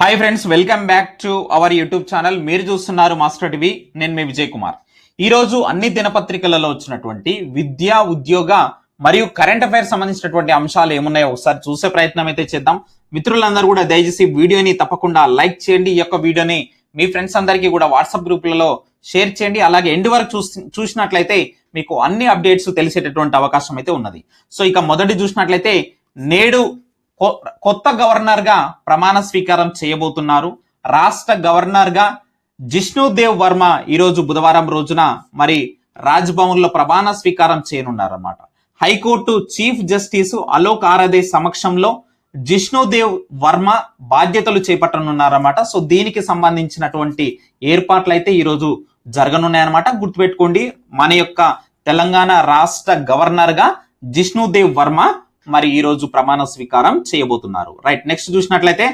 Hi friends welcome back to our YouTube channel మీరు చూస్తున్నారు master TV నేను మీ విజయ్ కుమార్. ఈరోజు అన్ని దినపత్రికలలో వచ్చినటువంటి విద్య ఉద్యోగ మరియు కరెంట్ అఫైర్స్ సంబంధించినటువంటి అంశాలు ఏమున్నాయో ఒకసారి చూసే ప్రయత్నం అయితే చేద్దాం. మిత్రులందరూ కూడా దయచేసి వీడియోని తప్పకుండా లైక్ చేయండి. ఈ యొక్క వీడియోని మీ ఫ్రెండ్స్ అందరికీ కూడా వాట్సాప్ గ్రూపులలో షేర్ చేయండి. అలాగే ఎండ్ వరకు చూసి చూసినట్లయితే మీకు అన్ని అప్డేట్స్ తెలిసేటటువంటి అవకాశం అయితే ఉన్నది. సో ఇక మొదటి చూసినట్లయితే నేడు కొత్త గవర్నర్గా ప్రమాణ స్వీకారం చేయబోతున్నారు. రాష్ట్ర గవర్నర్గా జిష్ణుదేవ్ వర్మ ఈరోజు బుధవారం రోజున మరి రాజ్భవన్లో ప్రమాణ స్వీకారం చేయనున్నారన్నమాట. High court chief justice Alok Aradhe సమక్షంలో జిష్ణుదేవ్ వర్మ బాధ్యతలు చేపట్టనున్నారన్నమాట. సో దీనికి సంబంధించినటువంటి ఏర్పాట్లు అయితే ఈరోజు జరగనున్నాయన్నమాట. గుర్తుపెట్టుకోండి మన యొక్క తెలంగాణ రాష్ట్ర గవర్నర్గా జిష్ణుదేవ్ వర్మ మరి ఈ రోజు ప్రమాణ స్వీకారం చేయబోతున్నారు. రైట్ నెక్స్ట్ చూసినట్లయితే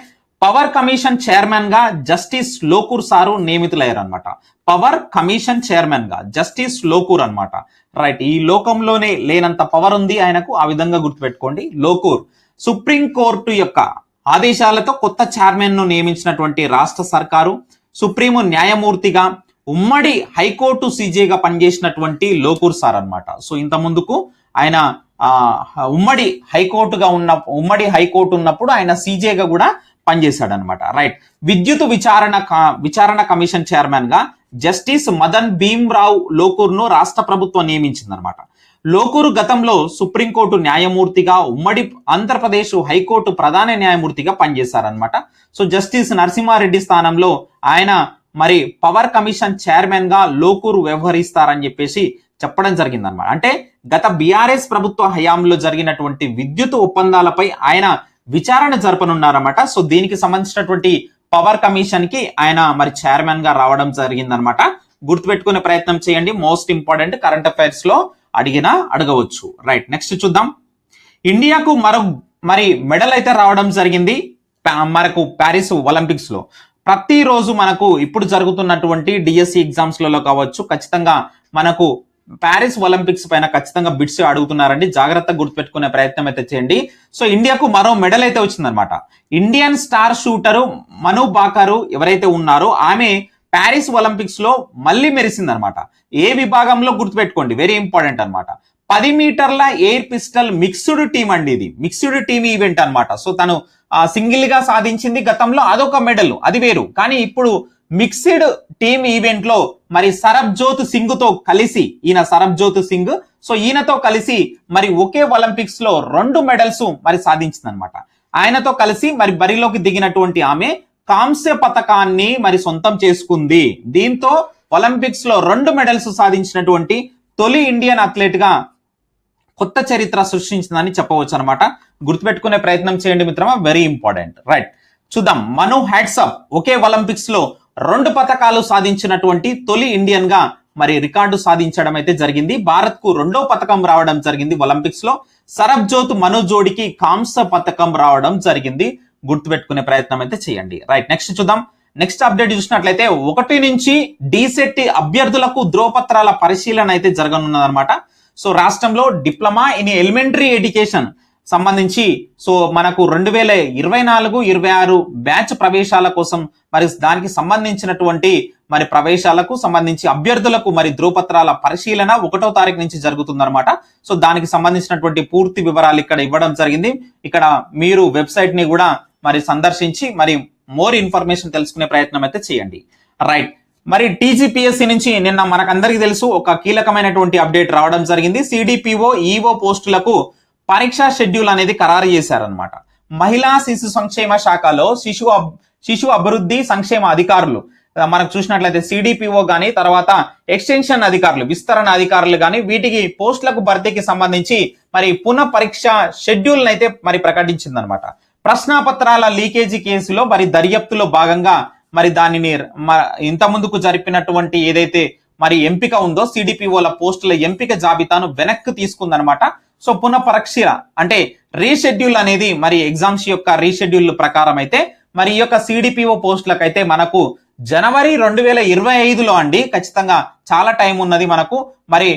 పవర్ కమిషన్ చైర్మన్గా జస్టిస్ లోకూర్ సారు నియమితులయ్యారు అనమాట పవర్ కమిషన్ చైర్మన్గా జస్టిస్ లోకూర్ అన్నమాట. రైట్ ఈ లోకంలోనే లేనంత పవర్ ఉంది ఆయనకు ఆ విధంగా గుర్తుపెట్టుకోండి. లోకూర్ సుప్రీం కోర్టు యొక్క ఆదేశాలతో కొత్త చైర్మన్ను నియమించినటువంటి రాష్ట్ర సర్కారు సుప్రీం న్యాయమూర్తిగా ఉమ్మడి హైకోర్టు సీజేగా పనిచేసినటువంటి లోకూర్ సార్ అన్నమాట సో ఇంత ముందుకు ఆయన ఉమ్మడి హైకోర్టుగా ఉన్న ఉమ్మడి హైకోర్టు ఉన్నప్పుడు ఆయన సీజేగా కూడా పనిచేశాడు అనమాట రైట్. విద్యుత్ విచారణ క- విచారణ కమిషన్ చైర్మన్గా జస్టిస్ మదన్ భీమ్రావు లోకూర్ను రాష్ట్ర ప్రభుత్వం నియమించింది అనమాట లోకూరు గతంలో సుప్రీంకోర్టు న్యాయమూర్తిగా ఉమ్మడి ఆంధ్రప్రదేశ్ హైకోర్టు ప్రధాన న్యాయమూర్తిగా పనిచేశారనమాట సో జస్టిస్ నరసింహారెడ్డి స్థానంలో ఆయన మరి పవర్ కమిషన్ చైర్మన్గా లోకూరు వ్యవహరిస్తారని చెప్పేసి చెప్పడం జరిగిందనమాట అంటే గత బీఆర్ఎస్ ప్రభుత్వ హయాంలో జరిగినటువంటి విద్యుత్ ఒప్పందాలపై ఆయన విచారణ జరపనున్నారన్నమాట. సో దీనికి సంబంధించినటువంటి పవర్ కమిషన్కి ఆయన మరి చైర్మన్గా రావడం జరిగిందనమాట గుర్తుపెట్టుకునే ప్రయత్నం చేయండి. మోస్ట్ ఇంపార్టెంట్ కరెంట్ అఫైర్స్లో అడిగినా అడగవచ్చు. రైట్ నెక్స్ట్ చూద్దాం. ఇండియాకు మరో మరి మెడల్ అయితే రావడం జరిగింది మనకు ప్యారిస్ ఒలింపిక్స్లో ప్రతిరోజు మనకు ఇప్పుడు జరుగుతున్నటువంటి డిఎస్సి ఎగ్జామ్స్లలో కావచ్చు ఖచ్చితంగా మనకు ప్యారిస్ ఒలింపిక్స్ పైన ఖచ్చితంగా బిట్స్ అడుగుతున్నారండి జాగ్రత్తగా గుర్తుపెట్టుకునే ప్రయత్నం అయితే చేయండి. సో ఇండియాకు మరో మెడల్ అయితే వచ్చిందనమాట Indian star shooter Manu Bhaker ఎవరైతే ఉన్నారో ఆమె ప్యారిస్ ఒలింపిక్స్లో మళ్ళీ మెరిసిందనమాట ఏ విభాగంలో గుర్తుపెట్టుకోండి. వెరీ ఇంపార్టెంట్ అనమాట పది మీటర్ల ఎయిర్ పిస్టల్ మిక్స్డ్ టీమ్ అండి ఇది. మిక్స్డ్ టీమ్ ఈవెంట్ అనమాట సో తను సింగిల్గా సాధించింది గతంలో అదొక మెడల్. అది వేరు. కానీ ఇప్పుడు మిక్స్డ్ టీమ్ ఈవెంట్లో మరి సరబ్జోత్ సింగ్తో కలిసి ఈయన సరబ్జోత్ సింగ్ సో ఈయనతో కలిసి మరి ఒకే ఒలింపిక్స్లో రెండు మెడల్స్ మరి సాధించింది అనమాట ఆయనతో కలిసి మరి బరిలోకి దిగినటువంటి ఆమె కాంస్య పథకాన్ని మరి సొంతం చేసుకుంది. దీంతో ఒలింపిక్స్లో రెండు మెడల్స్ సాధించినటువంటి తొలి ఇండియన్ అథ్లెట్గా కొత్త చరిత్ర సృష్టించిందని చెప్పవచ్చు అనమాట గుర్తుపెట్టుకునే ప్రయత్నం చేయండి మిత్రమా వెరీ ఇంపార్టెంట్ రైట్ చూద్దాం మను హ్యాట్సప్ ఒకే ఒలింపిక్స్లో రెండు పథకాలు సాధించినటువంటి తొలి ఇండియన్గా మరి రికార్డు సాధించడం అయితే జరిగింది. భారత్కు రెండో పథకం రావడం జరిగింది ఒలింపిక్స్లో. సరబ్జోత్ మను జోడికి కాంస్య పథకం రావడం జరిగింది. గుర్తుపెట్టుకునే ప్రయత్నం అయితే చేయండి. రైట్ నెక్స్ట్ చూద్దాం. నెక్స్ట్ అప్డేట్ చూసినట్లయితే ఒకటి నుంచి డీసెట్ అభ్యర్థులకు ధ్రువపత్రాల పరిశీలన అయితే జరగనున్నదన్నమాట. సో రాష్ట్రంలో డిప్లొమా ఇన్ ఎలిమెంటరీ ఎడ్యుకేషన్ సంబంధించి. సో మనకు రెండు వేల ఇరవై నాలుగు ఇరవై ఆరు బ్యాచ్ ప్రవేశాల కోసం మరి దానికి సంబంధించినటువంటి మరి ప్రవేశాలకు సంబంధించి అభ్యర్థులకు మరి ధ్రువపత్రాల పరిశీలన ఒకటో తారీఖు నుంచి జరుగుతుందన్నమాట. సో దానికి సంబంధించినటువంటి పూర్తి వివరాలు ఇక్కడ ఇవ్వడం జరిగింది. ఇక్కడ మీరు వెబ్సైట్ని కూడా మరి సందర్శించి మరి మోర్ ఇన్ఫర్మేషన్ తెలుసుకునే ప్రయత్నం అయితే చేయండి. రైట్. మరి టీజీపీఎస్సీ నుంచి నిన్న మనకందరికీ తెలుసు ఒక కీలకమైనటువంటి అప్డేట్ రావడం జరిగింది. సిడిపిఓ ఈఓ పోస్టులకు పరీక్షా షెడ్యూల్ అనేది ఖరారు చేశారనమాట మహిళా శిశు సంక్షేమ శాఖలో శిశు శిశు అభివృద్ధి సంక్షేమ అధికారులు మనం మనకు చూసినట్లయితే సిడిపిఓ కానీ తర్వాత ఎక్స్టెన్షన్ అధికారులు విస్తరణ అధికారులు కానీ వీటికి పోస్టులకు భర్తీకి సంబంధించి మరి పునః పరీక్ష షెడ్యూల్ అయితే మరి ప్రకటించిందనమాట ప్రశ్నాపత్రాల లీకేజీ కేసులో మరి దర్యాప్తులో భాగంగా మరి దానిని మ- ఇంత ముందుకు జరిపినటువంటి ఏదైతే మరి ఎంపిక ఉందో సిడిపిఓల పోస్టుల ఎంపిక జాబితాను వెనక్కి తీసుకుందనమాట సో పునః పరీక్ష అంటే రీషెడ్యూల్ అనేది మరి ఎగ్జామ్స్ యొక్క రీషెడ్యూల్ ప్రకారం అయితే మరి ఈ యొక్క సిడిపిఓ పోస్టులకైతే మనకు జనవరి రెండు వేల ఇరవై ఐదులో అండి ఖచ్చితంగా చాలా టైం ఉన్నది మనకు. మరి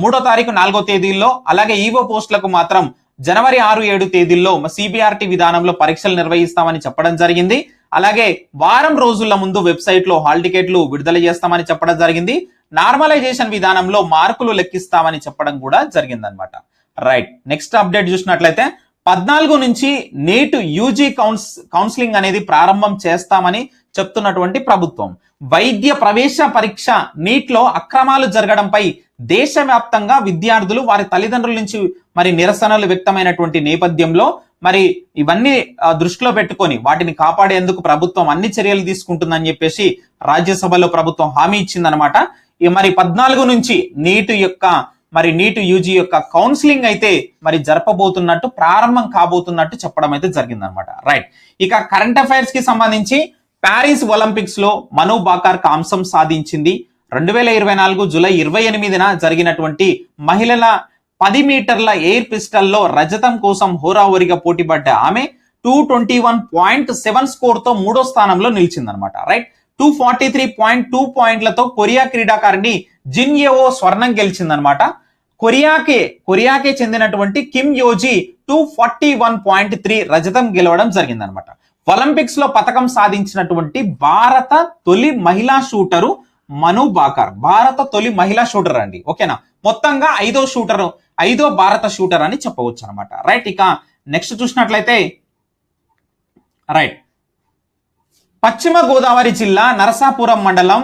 మూడో తారీఖు నాలుగో తేదీల్లో అలాగే ఈవో పోస్టులకు మాత్రం జనవరి ఆరు ఏడు తేదీల్లో సిబిఆర్టి విధానంలో పరీక్షలు నిర్వహిస్తామని చెప్పడం జరిగింది. అలాగే వారం రోజుల ముందు వెబ్సైట్లో హాల్ టికెట్లు విడుదల చేస్తామని చెప్పడం జరిగింది. నార్మలైజేషన్ విధానంలో మార్కులు లెక్కిస్తామని చెప్పడం కూడా జరిగిందనమాట రైట్ నెక్స్ట్ అప్డేట్ చూసినట్లయితే పద్నాలుగు నుంచి నీట్ యూజీ కౌన్స్ కౌన్సిలింగ్ అనేది ప్రారంభం చేస్తామని చెప్తున్నటువంటి ప్రభుత్వం. వైద్య ప్రవేశ పరీక్ష నీట్లో అక్రమాలు జరగడంపై దేశవ్యాప్తంగా విద్యార్థులు వారి తల్లిదండ్రుల నుంచి మరి నిరసనలు వ్యక్తమైనటువంటి నేపథ్యంలో మరి ఇవన్నీ దృష్టిలో పెట్టుకొని వాటిని కాపాడేందుకు ప్రభుత్వం అన్ని చర్యలు తీసుకుంటుందని చెప్పేసి రాజ్యసభలో ప్రభుత్వం హామీ ఇచ్చిందనమాట ఈ మరి పద్నాలుగు నుంచి నీటు యొక్క మరి నీటు యూజీ యొక్క కౌన్సిలింగ్ అయితే మరి జరపబోతున్నట్టు ప్రారంభం కాబోతున్నట్టు చెప్పడం అయితే జరిగిందనమాట. రైట్ ఇక కరెంట్ అఫైర్స్కి సంబంధించి ప్యారిస్ ఒలింపిక్స్లో మను బాకార్ కాంసం సాధించింది. రెండు వేల ఇరవై నాలుగు జూలై ఇరవై ఎనిమిదిన జరిగినటువంటి మహిళల పది మీటర్ల ఎయిర్ పిస్టల్లో రజతం కోసం హోరాహోరీగా పోటీపడ్డ ఆమె two twenty one point seven స్కోర్తో మూడో స్థానంలో నిలిచిందనమాట. Right two forty three point two పాయింట్లతో కొరియా క్రీడాకారిణి జిన్ ఏవో స్వర్ణం గెలిచిందనమాట. కొరియాకే కొరియాకే చెందినటువంటి Kim Yeji two forty one point three రజతం గెలవడం జరిగిందనమాట. ఒలింపిక్స్లో పథకం సాధించినటువంటి భారత తొలి మహిళా షూటరు మను బాకర్. భారత తొలి మహిళా షూటర్ అండి ఓకేనా? మొత్తంగా ఐదో షూటర్ ఐదో భారత షూటర్ అని చెప్పవచ్చు అనమాట రైట్ ఇక నెక్స్ట్ చూసినట్లయితే రైట్. పశ్చిమ గోదావరి జిల్లా నరసాపురం మండలం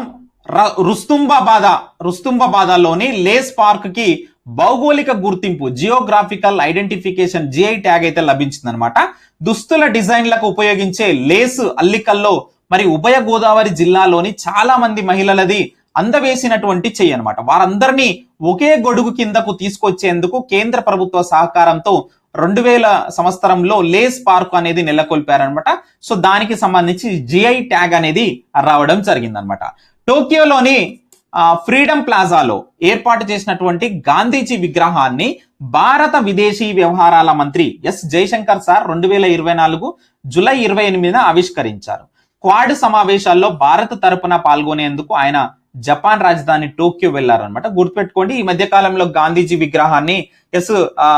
ర- రుస్తుంబాబాద రుస్తుంబాబాదలోని లేస్ పార్క్కి భౌగోళిక గుర్తింపు జియోగ్రాఫికల్ ఐడెంటిఫికేషన్ జిఐ ట్యాగ్ అయితే లభించిందనమాట దుస్తుల డిజైన్లకు ఉపయోగించే లేసు అల్లికల్లో మరి ఉభయ గోదావరి జిల్లాలోని చాలా మంది మహిళలది అందవేసినటువంటి చెయ్యి అనమాట వారందరినీ ఒకే గొడుగు కిందకు తీసుకొచ్చేందుకు కేంద్ర ప్రభుత్వ సహకారంతో రెండు వేల సంవత్సరంలో లేస్ పార్క్ అనేది నెలకొల్పారనమాట. సో దానికి సంబంధించి జిఐ ట్యాగ్ అనేది రావడం జరిగిందనమాట. టోక్యోలోని ఆ, ఫ్రీడమ్ ప్లాజాలో ఏర్పాటు చేసినటువంటి గాంధీజీ విగ్రహాన్ని భారత విదేశీ వ్యవహారాల మంత్రి ఎస్. జయశంకర్ సార్ రెండు వేల ఇరవై నాలుగు జూలై ఇరవై ఎనిమిదిన ఆవిష్కరించారు. క్వాడ్ సమావేశాల్లో భారత తరపున పాల్గొనేందుకు ఆయన జపాన్ రాజధాని టోక్యో వెళ్ళారనమాట. గుర్తుపెట్టుకోండి ఈ మధ్య కాలంలో గాంధీజీ విగ్రహాన్ని ఎస్ ఆ,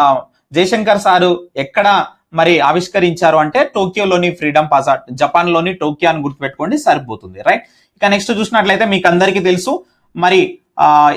జయశంకర్ సారు ఎక్కడ మరి ఆవిష్కరించారు అంటే టోక్యోలోని ఫ్రీడమ్ ప్లాజా జపాన్లోని టోక్యో అని గుర్తుపెట్టుకోండి సరిపోతుంది రైట్? ఇక నెక్స్ట్ చూసినట్లయితే మీకు అందరికీ తెలుసు మరి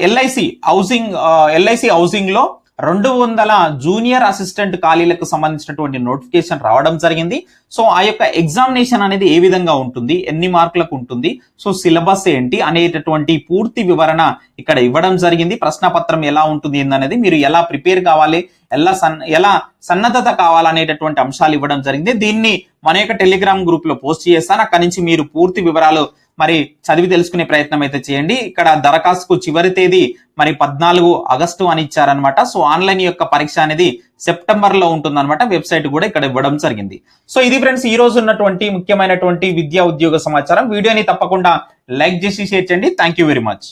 ఎల్ఐసి హౌసింగ్ ఎల్ఐసి హౌసింగ్లో రెండు వందల జూనియర్ అసిస్టెంట్ ఖాళీలకు సంబంధించినటువంటి నోటిఫికేషన్ రావడం జరిగింది. సో ఆ యొక్క ఎగ్జామినేషన్ అనేది ఏ విధంగా ఉంటుంది? ఎన్ని మార్కులకు ఉంటుంది? సో సిలబస్ ఏంటి? అనేటటువంటి పూర్తి వివరణ ఇక్కడ ఇవ్వడం జరిగింది. ప్రశ్నపత్రం ఎలా ఉంటుంది ఏందనేది మీరు ఎలా ప్రిపేర్ కావాలి? ఎలా సన్ ఎలా సన్నద్ధత కావాలనేటటువంటి అంశాలు ఇవ్వడం జరిగింది. దీన్ని మన యొక్క టెలిగ్రామ్ గ్రూప్లో పోస్ట్ చేస్తాను. అక్కడి నుంచి మీరు పూర్తి వివరాలు మరి చదివి తెలుసుకునే ప్రయత్నం అయితే చేయండి. ఇక్కడ దరఖాస్తుకు చివరి తేదీ మరి పద్నాలుగు ఆగస్టు అని ఇచ్చారనమాట సో ఆన్లైన్ యొక్క పరీక్ష అనేది సెప్టెంబర్లో ఉంటుందన్నమాట. వెబ్సైట్ కూడా ఇక్కడ ఇవ్వడం జరిగింది. సో ఇది ఫ్రెండ్స్ ఈ రోజు ఉన్నటువంటి ముఖ్యమైనటువంటి విద్యా ఉద్యోగ సమాచారం. వీడియోని తప్పకుండా లైక్ చేసి షేర్ చేయండి. Thank you very much.